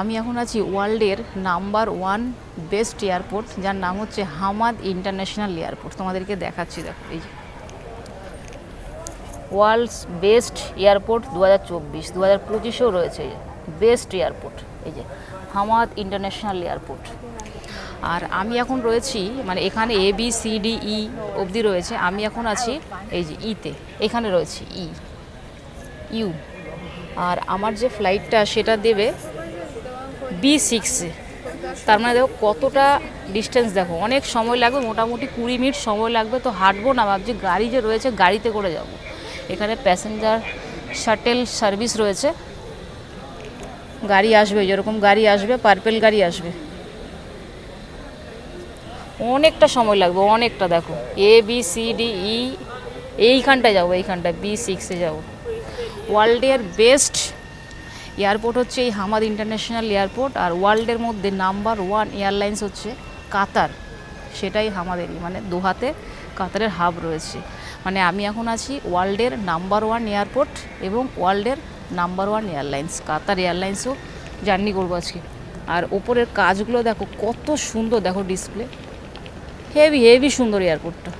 আমি এখন আছি ওয়ার্ল্ডের নাম্বার ওয়ান বেস্ট এয়ারপোর্ট, যার নাম হচ্ছে হামাদ ইন্টারন্যাশনাল এয়ারপোর্ট। তোমাদেরকে দেখাচ্ছি, দেখো, এই যে। ওয়ার্ল্ডস বেস্ট এয়ারপোর্ট দু হাজার চব্বিশ দু হাজার পঁচিশেও রয়েছে বেস্ট এয়ারপোর্ট, এই যে, হামাদ ইন্টারন্যাশনাল এয়ারপোর্ট। আর আমি এখন রয়েছি মানে এখানে A B C D E অবধি রয়েছে। আমি এখন আছি, এই যে ইতে এখানে রয়েছি ই ইউ আর আমার যে ফ্লাইটটা সেটা দেবে বি সিক্সে তার মানে দেখো কতটা ডিস্টেন্স দেখো। অনেক সময় লাগবে, মোটামুটি কুড়ি মিনিট সময় লাগবে। তো হাঁটবো না, ভাবছি গাড়ি যে রয়েছে, গাড়িতে করে যাব। এখানে প্যাসেঞ্জার শাটেল সার্ভিস রয়েছে। গাড়ি আসবে, যেরকম গাড়ি আসবে পার্পেল গাড়ি আসবে। অনেকটা সময় লাগবে, অনেকটা দেখো। A B C D E এইখানটায় যাব, এইখানটায় বি সিক্সে যাব। ওয়ার্ল্ডের বেস্ট এয়ারপোর্ট হচ্ছে এই হামাদ ইন্টারন্যাশনাল এয়ারপোর্ট আর ওয়ার্ল্ডের মধ্যে নাম্বার ওয়ান এয়ারলাইন্স হচ্ছে কাতার। সেটাই হামাদেরই মানে দোহাতে কাতারের হাব রয়েছে। মানে আমি এখন আছি ওয়ার্ল্ডের নাম্বার ওয়ান এয়ারপোর্ট এবং ওয়ার্ল্ডের নাম্বার ওয়ান এয়ারলাইন্স, কাতার এয়ারলাইন্সও জার্নি করব আজকে। আর ওপরের কাজগুলো দেখো কত সুন্দর, দেখো ডিসপ্লে। হেভি হেভি সুন্দর এয়ারপোর্টটা।